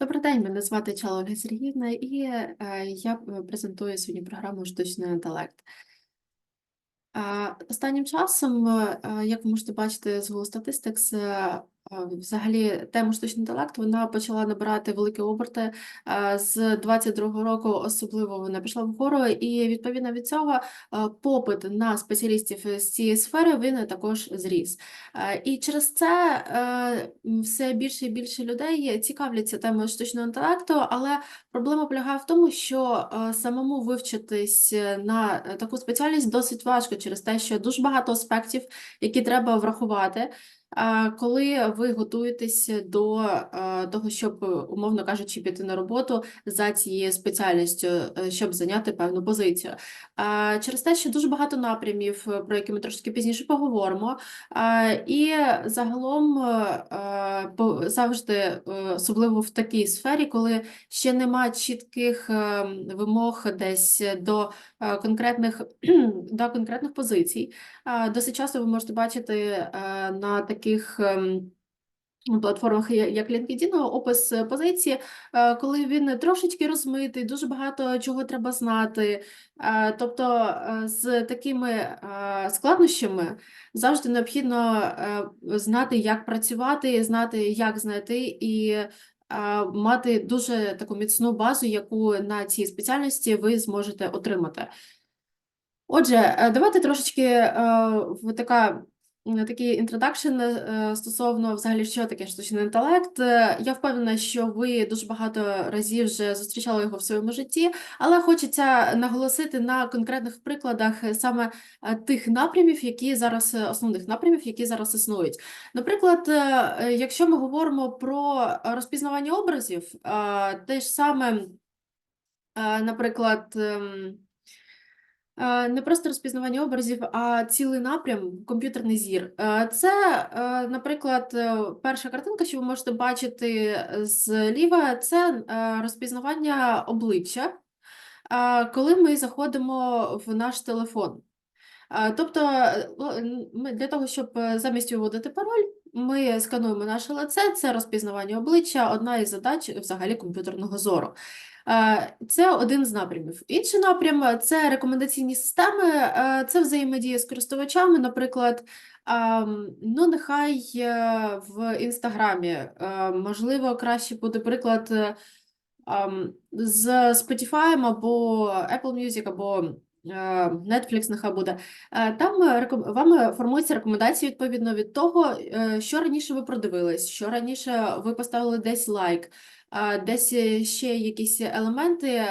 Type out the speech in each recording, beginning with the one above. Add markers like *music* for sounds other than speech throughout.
Добрий день, мене звати Чалога Сергіївна, і е, я е, презентую сьогодні програму Штучний інтелект. Останнім часом, е, як ви можете бачити з Google Statistics, взагалі тема штучний інтелект вона почала набирати великі оберти. З 22-го року особливо вона пішла вгору, і відповідно від цього попит на спеціалістів з цієї сфери він також зріс. І через це е, все більше і більше людей цікавляться темою штучного інтелекту, але проблема полягає в тому, що е, самому вивчитись на таку спеціальність досить важко через те, що дуже багато аспектів, які треба врахувати. Коли ви готуєтесь до того, щоб, умовно кажучи, піти на роботу за цією спеціальністю, е, щоб зайняти певну позицію. Через те, що дуже багато напрямів, е, про які ми трошки пізніше поговоримо, І загалом е, завжди, особливо в такій сфері, коли ще нема чітких е, вимог десь до конкретних, *clears throat* до конкретних позицій. Досить часто ви можете бачити е, на таких. ем, Платформах, як LinkedIn, опис е, позиції, е, коли він трошечки розмитий, дуже багато чого треба знати. Е, Тобто е, з такими е, складнощами завжди необхідно е, знати, як працювати, знати, як знайти і е, мати дуже таку міцну базу, яку на цій спеціальності ви зможете отримати. Отже, е, давайте трошечки е, в така такий інтродакшн стосовно взагалі, що таке штучний інтелект. Е, Я впевнена, що ви дуже багато разів вже зустрічали його в своєму житті, але хочеться наголосити на конкретних прикладах е, саме е, тих напрямів, які зараз е, основних напрямів, які зараз існують. Наприклад, е, е, якщо ми говоримо про розпізнавання образів, е, те ж саме, е, наприклад. Е, Не просто розпізнавання образів, а цілий напрям комп'ютерний зір. Е, Це, е, наприклад, перша картинка, що ви можете бачити зліва, це розпізнавання обличчя, коли ми заходимо в наш телефон. Тобто, для того, щоб замість вводити пароль, ми скануємо наше лице, це розпізнавання обличчя, одна із задач взагалі комп'ютерного зору. Е, Це один з напрямів. Інший напрям це рекомендаційні системи, е, це взаємодія з користувачами, наприклад. Ну, нехай е, в Інстаграмі, можливо, краще буде приклад е, з Spotify або Apple Music, або Netflix нехай буде. Там вам формуються рекомендації відповідно від того, що раніше ви продивились, що раніше ви поставили десь лайк, десь е, ще якісь елементи,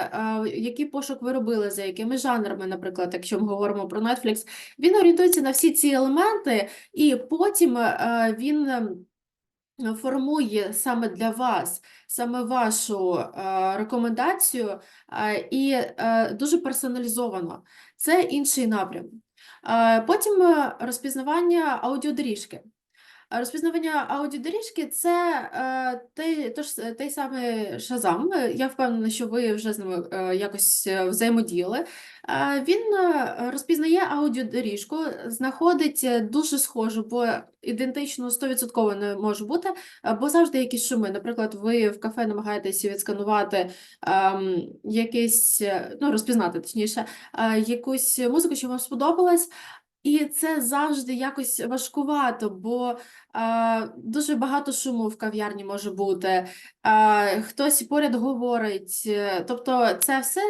який пошук ви робили, за якими жанрами, наприклад, якщо ми говоримо про Netflix, він орієнтується на всі ці елементи, і потім е, він ем, формує саме для вас, саме вашу е, рекомендацію і дуже персоналізовано. Це інший напрям. Потім розпізнавання аудіодоріжки. Розпізнавання аудіодоріжки це е, той, тож, той самий. Е, Я впевнена, що ви вже з ними е, якось е, взаємодіяли. Він розпізнає аудіодоріжку, знаходить дуже схожу, бо ідентично 100% не може бути, бо завжди якісь шуми. Наприклад, ви в кафе намагаєтеся відсканувати ем, якийсь, ну, розпізнати точніше, якусь музику, що вам сподобалась. І це завжди якось важкувато, бо а, дуже багато шуму в кав'ярні може бути, а, хтось поряд говорить. е, Тобто це все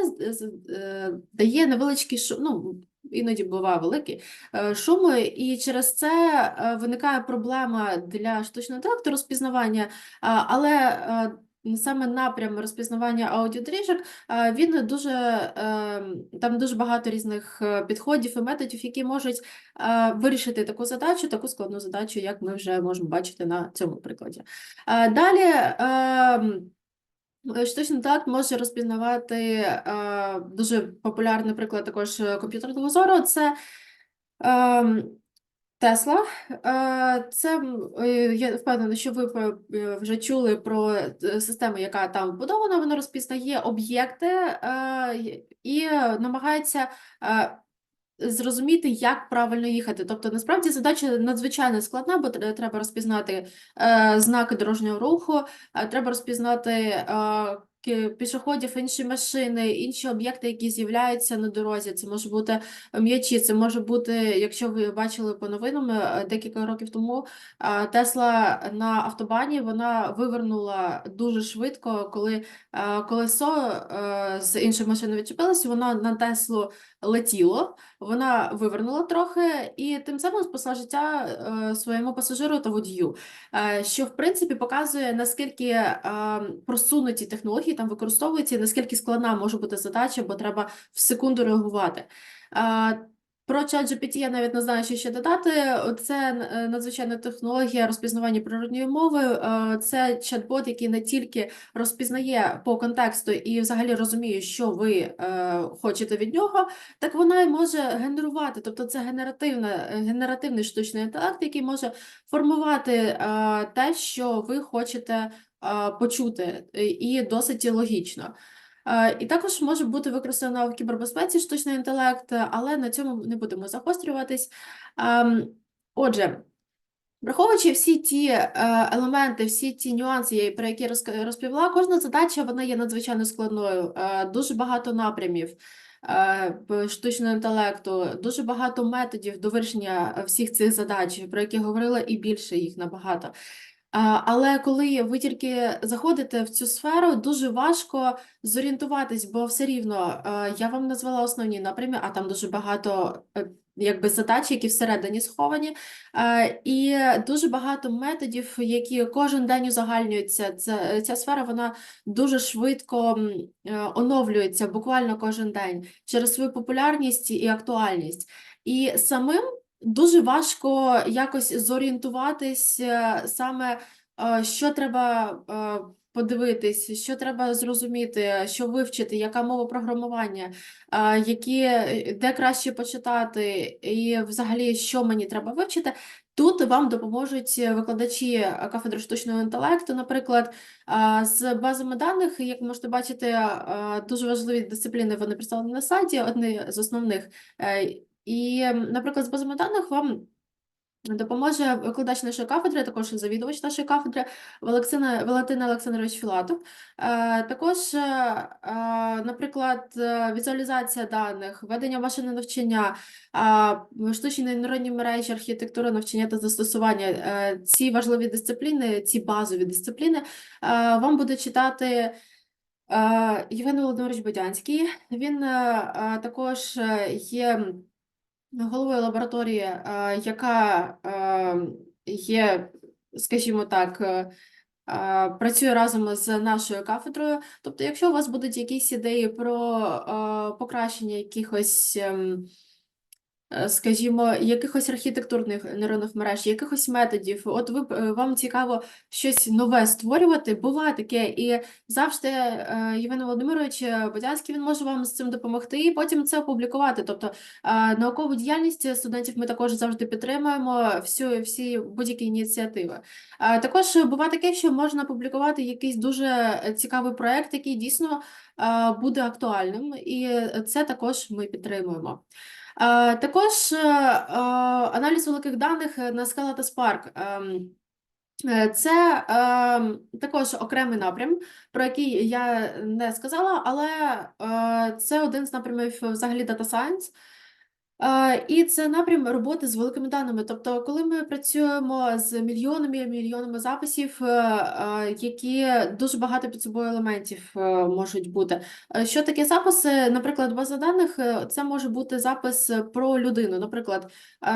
е, дає невеличкий шум, ну, іноді буває великий е, шум, і через це е, виникає проблема для штучного інтелекту розпізнавання, але е, саме напрям розпізнавання аудіодоріжок а, Він дуже ем, там дуже багато різних е, підходів і методів, які можуть е, вирішити таку задачу, таку складну задачу, як ми вже можемо бачити на цьому прикладі. Е, Далі ем, е, штучний інтелект може розпізнавати е, дуже популярний приклад також е, комп'ютерного зору. Це ем, Тесла, Е, це е, я впевнена, що ви е, вже чули про систему, яка там вбудована. Вона розпізнає об'єкти і намагається зрозуміти, як правильно їхати. Тобто, насправді задача надзвичайно складна, бо треба розпізнати знаки дорожнього руху, треба розпізнати пішоходів, інші машини, інші об'єкти, які з'являються на дорозі. Це може бути м'ячі, це може бути, якщо ви бачили по новинам е, декілька років тому, е, Тесла на автобані вона вивернула дуже швидко, коли е, колесо е, з іншої машини відчепилося, воно на Теслу летіло, вона вивернула трохи і тим самим спасла життя е, своєму пасажиру та водію, Е, що в принципі показує наскільки е, просунуті технології там використовуються, і наскільки складна може бути задача, бо треба в секунду реагувати. Про ChatGPT я навіть не знаю, що ще додати. Це е, надзвичайна технологія розпізнавання природньої мови. Е, Це чат-бот, який не тільки розпізнає по контексту і взагалі розуміє, що ви е, хочете від нього, так вона й може генерувати. Тобто це генеративна, генеративний штучний інтелект, який може формувати те, що ви хочете почути, і досить логічно. Е, І також може бути використано в кібербезпеці штучний інтелект, але на цьому не будемо загострюватись. Ем, Отже, Враховуючи всі ті е, елементи, всі ті нюанси, про які розповіла, кожна задача вона є надзвичайно складною. Е, дуже багато напрямів штучного інтелекту, дуже багато методів до вирішення всіх цих задач, про які говорила, і більше їх набагато. А, Але коли ви тільки заходите в цю сферу, дуже важко зорієнтуватись, бо все рівно е, я вам назвала основні напрями, а там дуже багато е, якби задач, які всередині сховані. Е, І дуже багато методів, які кожен день узагальнюються. Це, ця сфера вона дуже швидко е, оновлюється, буквально кожен день через свою популярність і актуальність. І самим дуже важко якось зорієнтуватись е, саме, е, що треба е, подивитись, що треба зрозуміти, що вивчити, яка мова програмування, які, де краще почитати, і взагалі, що мені треба вивчити. Тут вам допоможуть викладачі кафедри штучного інтелекту, наприклад, з базами даних, як можете бачити, дуже важливі дисципліни вони представлені на сайті, одні з основних. І, наприклад, з базами даних вам допоможе викладач нашої кафедри, також завідувач нашої кафедри Валентина, Валентин Олександрович Філатов. Е, Також, е, е, наприклад, візуалізація даних, ведення машини навчання, штучні нейронні мережі, архітектура навчання та застосування. Ці важливі дисципліни, ці базові дисципліни вам буде читати Євген Володимирович Бодянський. Він також є головою лабораторії, е, яка е, є, скажімо так, е, працює разом з нашою кафедрою. Тобто, якщо у вас будуть якісь ідеї про покращення якихось. Е, Скажімо, якихось архітектурних нейронних мереж, якихось методів. От ви е, вам цікаво щось нове створювати, буває таке, і завжди е, Євген Володимирович Бодянський він може вам з цим допомогти і потім це опублікувати. Тобто наукову діяльність студентів ми також завжди підтримуємо всю всі будь-які ініціативи. Також буває таке, що можна публікувати якийсь дуже цікавий проект, який дійсно буде актуальним, і це також ми підтримуємо. Е, Також е, е, аналіз великих даних на Scala та Spark. Це е, Це ем, також окремий напрям, про який я не сказала, але е, це один з напрямів взагалі Data Science. І це напрям роботи з великими даними. Тобто, коли ми працюємо з мільйонами мільйонами записів, е, які дуже багато під собою елементів е, можуть бути. Е, Що таке записи? Наприклад, база даних це може бути запис про людину. Наприклад,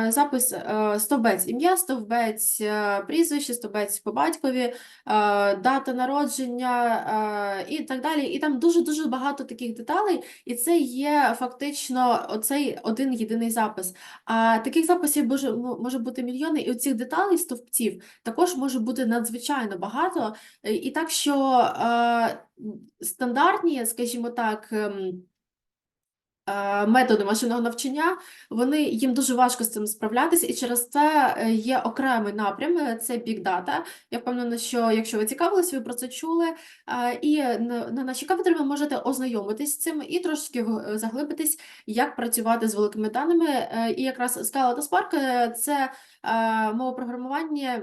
запис стовбець ім'я, стовбець прізвище, стовбець по батькові, дата народження і так далі. І там дуже дуже багато таких деталей, і це є фактично оцей один єдиний запис. А таких записів може, може бути мільйони, і оцих деталей, стовпців також може бути надзвичайно багато. Е, І так що е, стандартні, скажімо так, ем, методи машинного навчання, вони їм дуже важко з цим справлятися, і через це е, є окремий напрям е, це Big Data. Я впевнена, що якщо ви цікавились, ви про це чули. е, І на, на нашій кафедрі ви можете ознайомитись з цим і трошки заглибитись, як працювати з великими даними. Е, І якраз Scala та Spark е, це е, мова програмування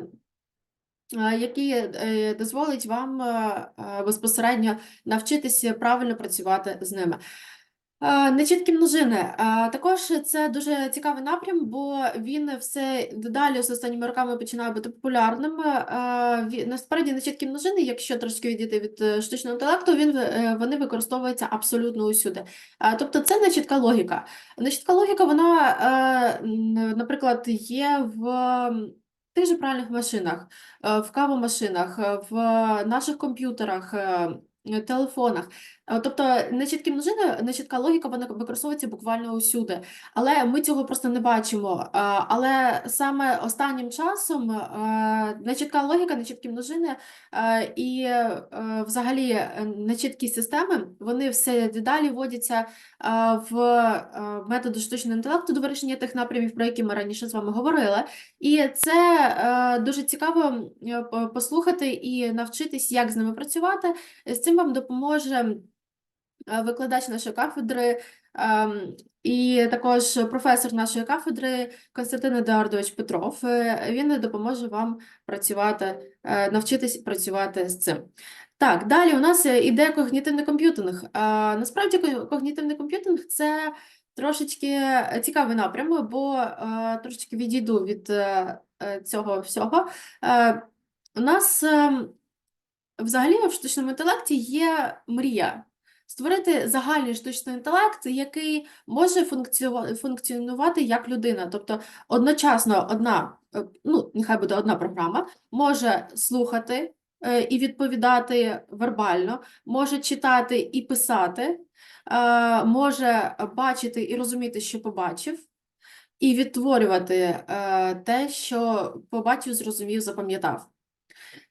е, які е, дозволить вам е, е, безпосередньо навчитися правильно працювати з ними. Е, Нечіткі множини. Е, Також це дуже цікавий напрям, бо він все дедалі з останніми роками починає бути популярним. Е, Насправді нечіткі множини, якщо трошки відійти від е, штучного інтелекту, він, е, вони використовуються абсолютно усюди. Тобто це нечітка логіка. Нечітка логіка, вона, наприклад, є в тих же пральних машинах, в кавомашинах, в наших комп'ютерах, телефонах. Е, Тобто нечіткі множини, нечітка логіка, вона використовується буквально усюди, але ми цього просто не бачимо. Е, Але саме останнім часом е, нечітка логіка, нечіткі множини е, і е, взагалі е, нечіткі системи, вони все дедалі вводяться е, в е, методи штучного інтелекту до вирішення тих напрямів, про які ми раніше з вами говорили. І це е, дуже цікаво е, послухати і навчитись, як з ними працювати. З цим вам допоможе е, викладач нашої кафедри ем, і також професор нашої кафедри Константин Едуардович Петров. Е, Він допоможе вам працювати, е, навчитись працювати з цим. Так, далі у нас іде когнітивний комп'ютинг. Насправді когнітивний комп'ютинг це трошечки цікавий напрям, бо трошечки відійду від цього всього. У нас ем, Взагалі в штучному інтелекті є мрія створити загальний штучний інтелект, який може функціонувати як людина. Тобто одночасно одна, е, ну нехай буде одна програма, може слухати е, і відповідати вербально, може читати і писати, е, може бачити і розуміти, що побачив. І відтворювати е, те, що побачив, зрозумів, запам'ятав.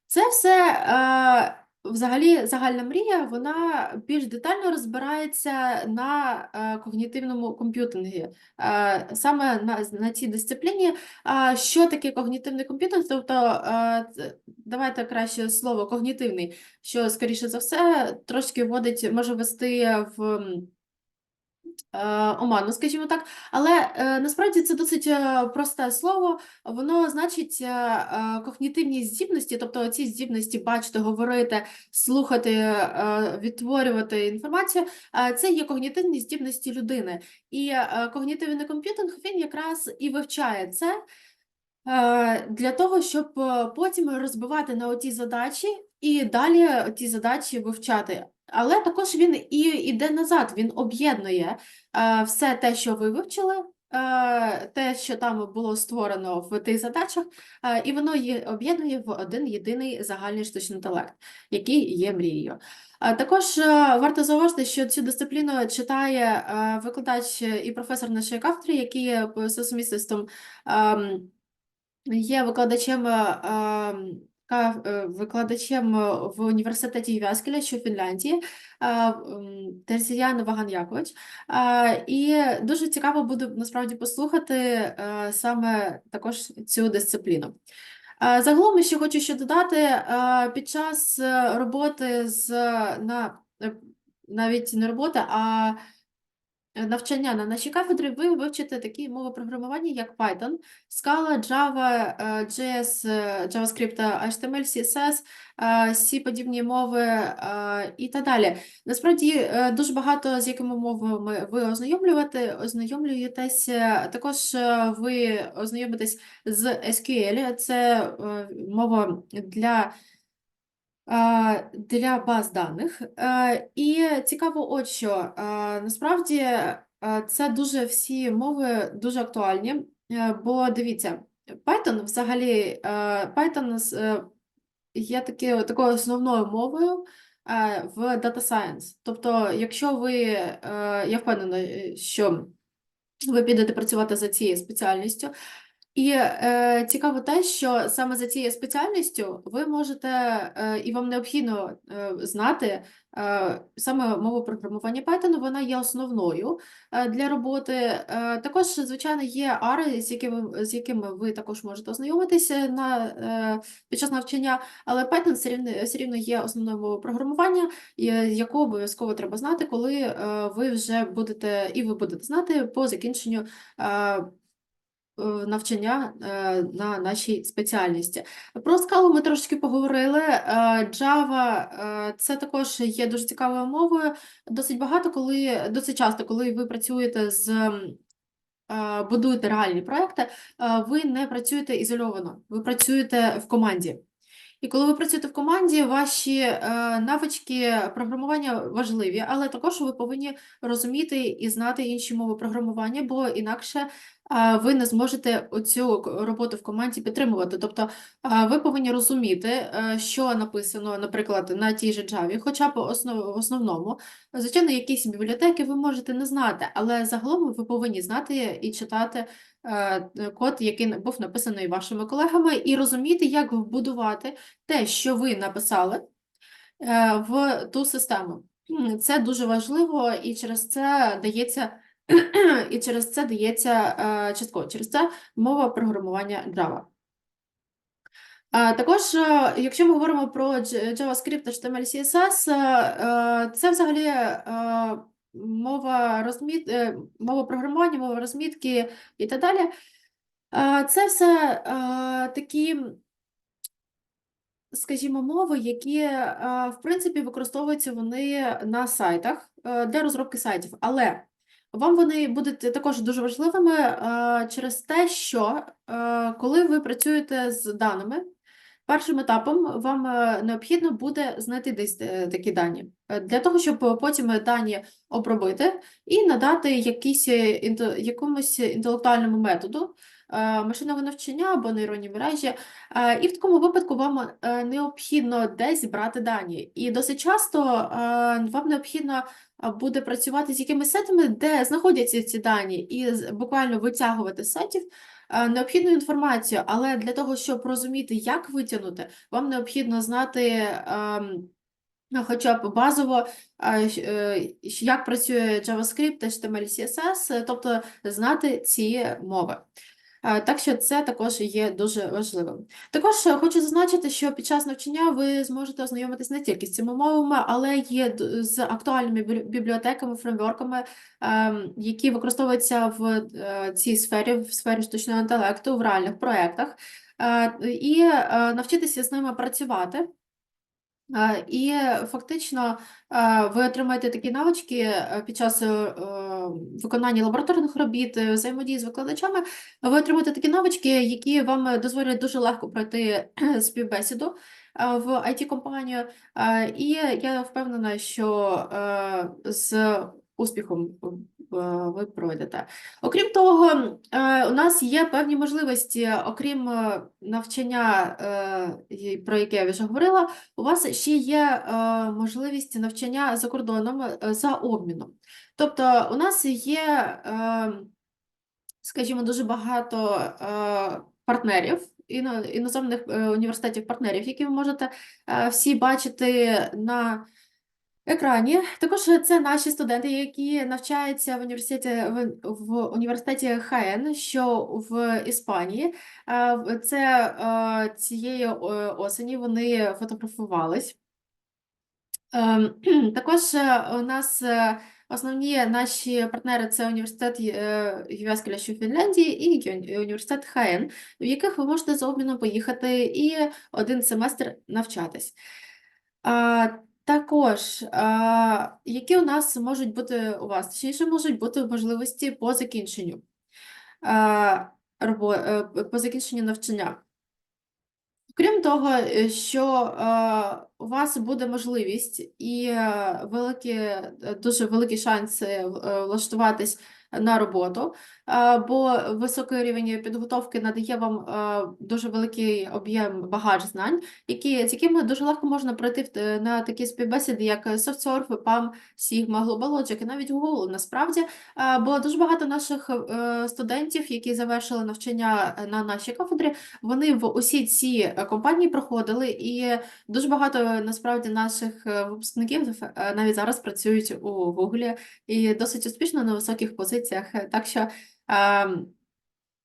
Це все е, взагалі загальна мрія, вона більш детально розбирається на е, когнітивному комп'ютингі. Е, саме на, на цій дисципліні, е, що таке когнітивний комп'ютинг, тобто е, давайте краще слово когнітивний, що скоріше за все трошки вводить, може ввести в. Е, Оману, скажімо так, але е, насправді це досить е, просте слово. Воно значить когнітивні здібності, тобто ці здібності бачити, говорити, слухати, відтворювати інформацію. Це є когнітивні здібності людини. І когнітивний комп'ютинг він якраз і вивчає це. Для того, щоб потім розбивати на оті задачі і далі ті задачі вивчати. Але також він і йде назад, він об'єднує е, все те, що ви вивчили, е, те, що там було створено в тих задачах, е, і воно є, об'єднує в один єдиний загальний штучний інтелект, який є мрією. Також варто зауважити, що цю дисципліну читає викладач і професор нашої кафедри, який є сумісництвом ем, Є викладачем, ем, викладачем е, в університеті Ювяскеля, що в Фінляндії, Терзіян Ваган Якович. Е, І дуже цікаво буде насправді послухати саме також цю дисципліну. Загалом, ще хочу ще додати, під час е, роботи з на е, навіть не роботи, а навчання на нашій кафедрі ви вивчите такі мови програмування, як Python, Scala, Java, е, JS, е, JavaScript, HTML, CSS, е, C подібні мови і так далі. Насправді дуже багато з якими мовами ви ознайомлювати, ознайомлюєтесь. Також ви ознайомитесь з SQL, це мова для для баз даних. І цікаво, от що насправді це дуже всі мови дуже актуальні, е, бо дивіться, Python взагалі Python е, є таки, такою основною мовою е, в Data Science. Тобто, якщо ви, я впевнена, що ви підете працювати за цією спеціальністю. І е, цікаво те, що саме за цією спеціальністю ви можете е, і вам необхідно е, знати е, саме мову програмування Python, вона є основною е, для роботи. Е, також, звичайно, є ARI, з якими, з якими ви також можете ознайомитися на, е, під час навчання, але Python все рівно, все рівно є основною мовою програмування, і, яку обов'язково треба знати, коли е, ви вже будете, і ви будете знати по закінченню е, е, навчання е, на нашій спеціальності. Про скалу ми трошки поговорили. Е, Java е, це також є дуже цікавою мовою. Досить багато, коли досить часто, коли ви працюєте з е, будуєте реальні проекти, е, ви не працюєте ізольовано, ви працюєте в команді. І коли ви працюєте в команді, ваші е, навички програмування важливі, але також ви повинні розуміти і знати інші мови програмування, бо інакше е, ви не зможете оцю к- роботу в команді підтримувати. Тобто е, ви повинні розуміти, що написано, наприклад, на тій же Java, хоча б основ, основному. Звичайно, якісь бібліотеки ви можете не знати, але загалом ви повинні знати і читати код, який був написаний вашими колегами, і розуміти, як вбудувати те, що ви написали е, в ту систему. Це дуже важливо, і через це дається, *clears throat* і через це дається е, частково, через це мова програмування Java. Також, е, якщо ми говоримо про JavaScript, HTML, CSS, е, е, це взагалі е, мова розміт, е, мова програмування, мова розмітки і так далі. Це все такі, скажімо, мови, які, в принципі, використовуються вони на сайтах е, для розробки сайтів. Але вам вони будуть також дуже важливими через те, що коли ви працюєте з даними, Першим етапом вам е, необхідно буде знайти десь е, такі дані Е, для того, щоб потім дані обробити і надати якісь, якомусь інтелектуальному методу е, машинного навчання або нейронні мережі. І в такому випадку вам необхідно десь брати дані. І досить часто вам необхідно буде працювати з якимись сетами, де знаходяться ці дані, і буквально витягувати з сетів необхідну інформацію, але для того, щоб розуміти, як витягнути, вам необхідно знати ем, ну, хоча б базово, е, е, як працює JavaScript, HTML, CSS, е, тобто знати ці мови. Е, Так що це також є дуже важливим. Також е, хочу зазначити, що під час навчання ви зможете ознайомитись не тільки з цими мовами, але й з актуальними бібліотеками, фреймворками, ем, які використовуються в е, цій сфері, в сфері штучного інтелекту, в реальних проєктах, і навчитися з ними працювати. Е, І фактично е, ви отримаєте такі навички е, під час виконання лабораторних робіт, взаємодії з викладачами. Ви отримаєте такі навички, які вам дозволять дуже легко пройти *clears throat* співбесіду в IT-компанію. Е, І я впевнена, що з успіхом ви пройдете. Окрім того, е, у нас є певні можливості, окрім е, навчання, е, про яке я вже говорила, у вас ще є е, можливість навчання за кордоном е, за обміном. Тобто, у нас є, е, скажімо, дуже багато е, партнерів. іно- Іноземних е, університетів партнерів, які ви можете е, всі бачити на екрані. Також це наші студенти, які навчаються в університеті в, університеті ХН, що в Іспанії. Це цієї е, осені вони фотографувались. Ем, *clears throat* Також е, у нас е, основні наші партнери це університет Ювескеля, що в Фінляндії, і університет ХН, в яких ви можете за обміном поїхати і один семестр навчатись. Також, які у нас можуть бути у вас, точніше, можуть бути можливості по закінченню, а, е, по закінченню навчання. Крім того, е, що у вас буде можливість і е, великі, дуже великий шанс е, в- е, влаштуватись на роботу, бо високий рівень підготовки надає вам е, дуже великий об'єм багаж знань, які, з якими дуже легко можна пройти е, на такі співбесіди, як SoftSurf, PAM, Sigma, GlobalLogic і навіть Google. Насправді, Е, бо дуже багато наших е, студентів, які завершили навчання е, на нашій кафедрі, вони в усі ці е, компанії проходили, і дуже багато насправді наших е, випускників е, навіть зараз працюють у Google і досить успішно на високих позиціях. Е, Так що Um,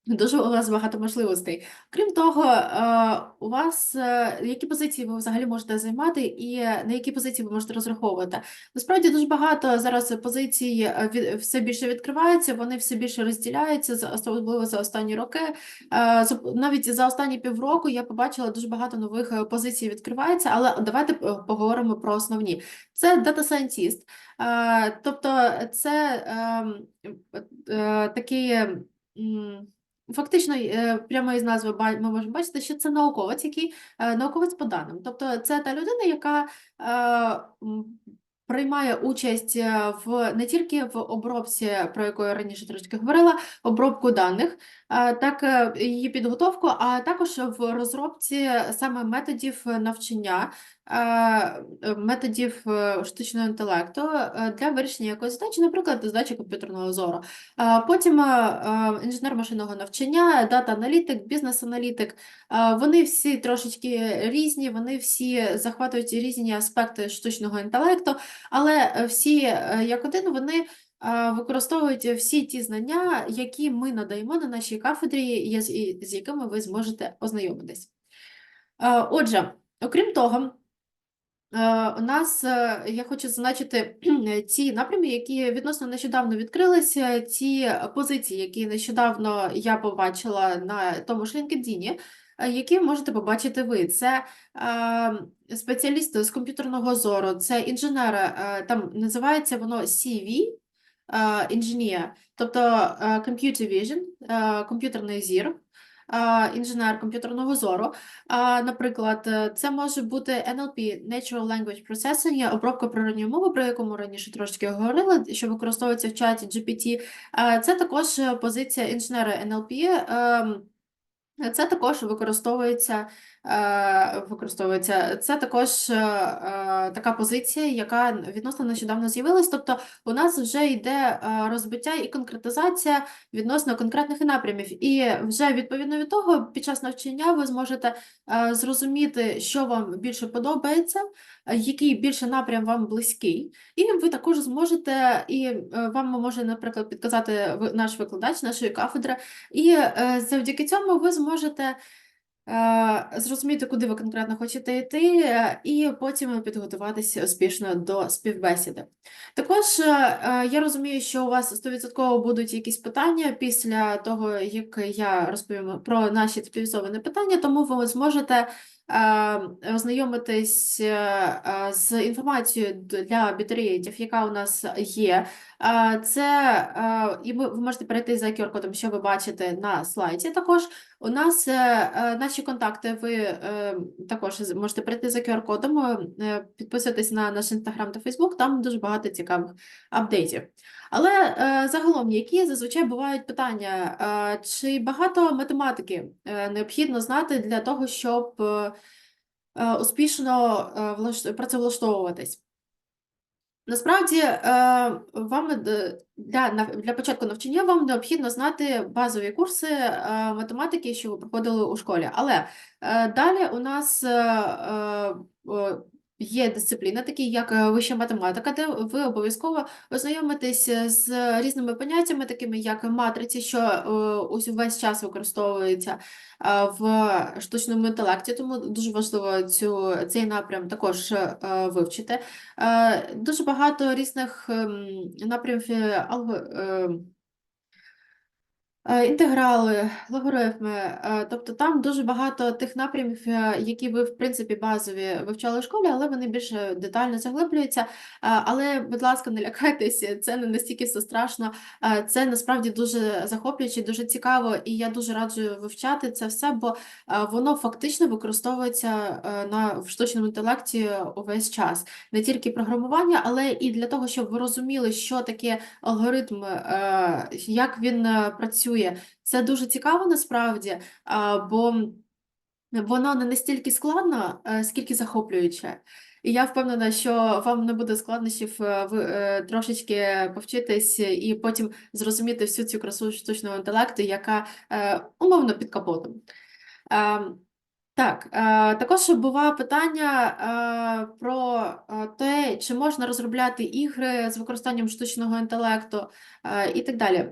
Дуже у вас багато можливостей. Крім того, е, у вас е, які позиції ви взагалі можете займати, і на які позиції ви можете розраховувати? Насправді дуже багато зараз позицій е, все більше відкриваються, вони все більше розділяються, особливо за останні роки. Навіть за останні півроку я побачила дуже багато нових позицій відкривається, але давайте поговоримо про основні. Це Scientist, Е, тобто це ем, такий. Фактично, е, прямо із назви ми можемо бачити, що це науковець, який е, науковець по даним. Тобто, це та людина, яка е, приймає участь в не тільки в обробці, про яку я раніше трошки говорила, обробку даних, так її підготовку, а також в розробці саме методів навчання, методів е, штучного інтелекту е, для вирішення якоїсь задачі, наприклад, задачі комп'ютерного зору. Потім інженер машинного навчання, дата-аналітик, бізнес-аналітик. Вони всі трошечки різні, вони всі захватують різні аспекти штучного інтелекту, але всі е, як один вони використовують всі ті знання, які ми надаємо на нашій кафедрі, з якими ви зможете ознайомитись. Отже, окрім того, У нас е, я хочу зазначити *clears throat* ті напрями, які відносно нещодавно відкрилися, ті позиції, які нещодавно я побачила на тому ж LinkedIn, е, які можете побачити ви. Це е, спеціалісти з комп'ютерного зору, це інженери, е, там називається воно CV, е, інженер, тобто е, Computer Vision, е, комп'ютерний зір, е, інженер комп'ютерного зору. Наприклад, е, це може бути NLP, Natural Language Processing, обробка природньої мови, про яку ми раніше трошки говорили, що використовується в чаті GPT. Це також е, позиція інженера NLP. ем, Це також використовується, використовується. Це також е, е, така позиція, яка відносно нещодавно з'явилась. Тобто у нас вже йде е, розбиття і конкретизація відносно конкретних напрямів. І вже відповідно від того, під час навчання ви зможете е, зрозуміти, що вам більше подобається, е, який більше напрям вам близький, і ви також зможете, і е, вам може, наприклад, підказати наш викладач нашої кафедри, і е, завдяки цьому ви зможете е, зрозуміти, куди ви конкретно хочете йти, е, і потім підготуватися успішно до співбесіди. Також е, е, я розумію, що у вас 100% будуть якісь питання після того, як я розповім про наші співзовані питання, тому ви зможете е, ознайомитись е, е, з інформацією для абітурієнтів, яка у нас є. Е, Це е, і ви можете перейти за QR-кодом, що ви бачите на слайді. Також у нас е, наші контакти. Ви також можете перейти за QR-кодом, підписуйтесь на наш інстаграм та Фейсбук. Там дуже багато цікавих апдейтів. Але загалом, які зазвичай бувають питання, чи багато математики необхідно знати для того, щоб успішно працевлаштовуватись? Насправді, е, вам е, для, для початку навчання вам необхідно знати базові курси е, математики, що ви проходили у школі. Але далі у нас є дисципліни, такі як е, вища математика, де ви обов'язково ознайомитесь з різними поняттями, такими як матриці, що е, ось весь час використовуються е, в штучному інтелекті, тому дуже важливо цю, цей напрям також е, вивчити. Е, Дуже багато різних ем, напрямів е, е, Е, Інтеграли, логарифми, е, тобто там дуже багато тих напрямів, е, які ви, в принципі, базові вивчали в школі, але вони більше детально заглиблюються. Е, Але, будь ласка, не лякайтеся, це не настільки все страшно. Е, Це насправді дуже захоплююче, дуже цікаво, і я дуже раджу вивчати це все, бо е, воно фактично використовується е, на в штучному інтелекті увесь час. Не тільки програмування, але і для того, щоб ви розуміли, що таке алгоритм, е, як він е, працює. Це дуже цікаво насправді, бо воно не настільки складно, е, скільки захоплююче. І я впевнена, що вам не буде складнощів е, е, трошечки повчитись і потім зрозуміти всю цю красу штучного інтелекту, яка умовно під капотом. Так, також буває питання про те, чи можна розробляти ігри з використанням штучного інтелекту і так далі.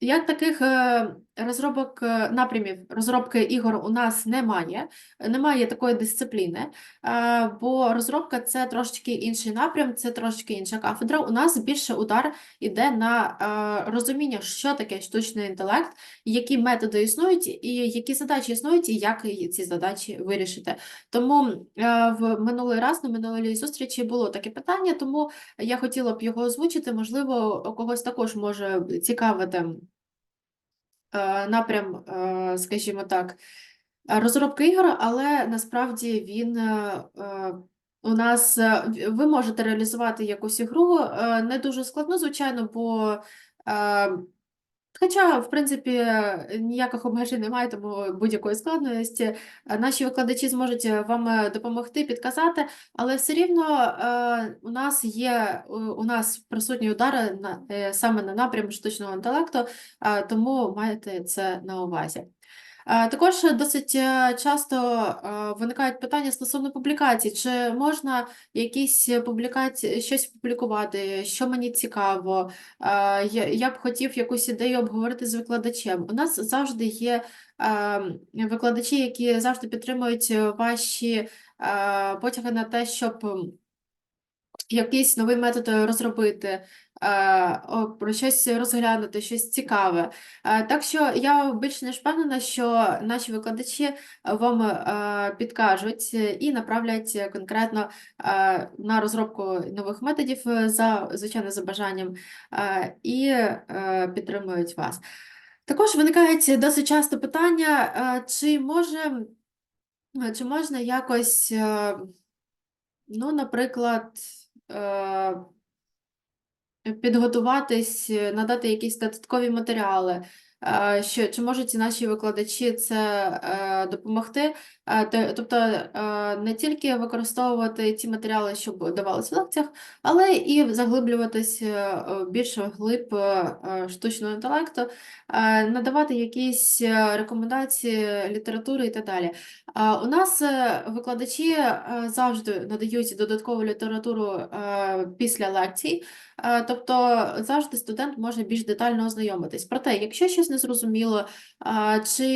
Як таких е, розробок е, напрямів розробки ігор у нас немає, немає такої дисципліни, е, бо розробка це трошечки інший напрям, це трошечки інша кафедра. У нас більше удар іде на розуміння, що таке штучний інтелект, які методи існують, і які задачі існують, і як ці задачі вирішити. Тому в минулий раз на минулій зустрічі було таке питання, тому я хотіла б його озвучити. Можливо, когось також може цікавити напрям, е, скажімо так, е, розробки ігор, але насправді він е, е, у нас е, ви можете реалізувати якусь ігру, е, не дуже складно, звичайно, бо е, Хоча, в принципі, е, ніяких обмежень немає, тому будь-якої складності е, наші викладачі зможуть е, вам допомогти, підказати, але все рівно у нас є у нас присутні удари на саме на напрям штучного інтелекту, тому маєте це на увазі. Е, Також досить е, часто е, виникають питання стосовно публікацій. Чи можна якісь публікації, щось публікувати, що мені цікаво? Я, б хотів якусь ідею обговорити з викладачем. У нас завжди є е, викладачі, які завжди підтримують ваші потяги на те, щоб якийсь новий метод розробити, про щось розглянути, щось цікаве. Е, Так що я більш ніж впевнена, що наші викладачі вам е, підкажуть і направлять конкретно е, на розробку нових методів е, за звичайно за бажанням е, і е, підтримують вас. Також виникають досить часто питання, е, чи може, чи можна якось, е, ну, наприклад, е, підготуватись, е, надати якісь додаткові матеріали. Е, Що, чи можуть наші викладачі це е, допомогти? Тобто не тільки використовувати ті матеріали, щоб давалися в лекціях, але і заглиблюватись е, е, більше вглиб е, штучного інтелекту, надавати якісь рекомендації літератури і так далі. У нас викладачі завжди надають додаткову літературу після лекцій, тобто завжди студент може більш детально ознайомитись. Проте, якщо щось не зрозуміло, чи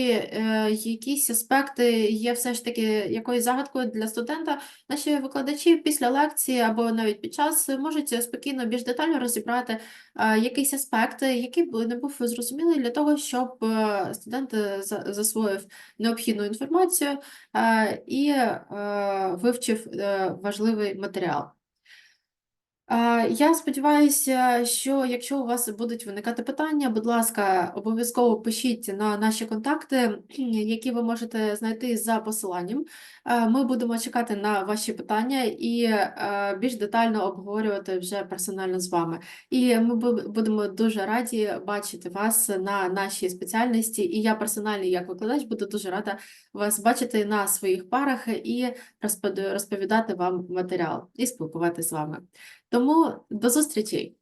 якісь аспекти є все ж таки якоюсь загадкою для студента, наші викладачі після лекції або навіть під час можуть спокійно більш детально розібрати е, якийсь аспект, який б не був зрозумілий для того, щоб е, студент е, засвоїв необхідну інформацію і вивчив важливий матеріал. Я сподіваюся, що якщо у вас будуть виникати питання, будь ласка, обов'язково пишіть на наші контакти, *clears throat* які ви можете знайти за посиланням. Е, Ми будемо чекати на ваші питання і е, більш детально обговорювати вже персонально з вами. І ми будемо дуже раді бачити вас на нашій спеціальності. І я персонально, як викладач, буду дуже рада вас бачити на своїх парах і розповідати вам матеріал і спілкуватися з вами. Тому до зустрічі!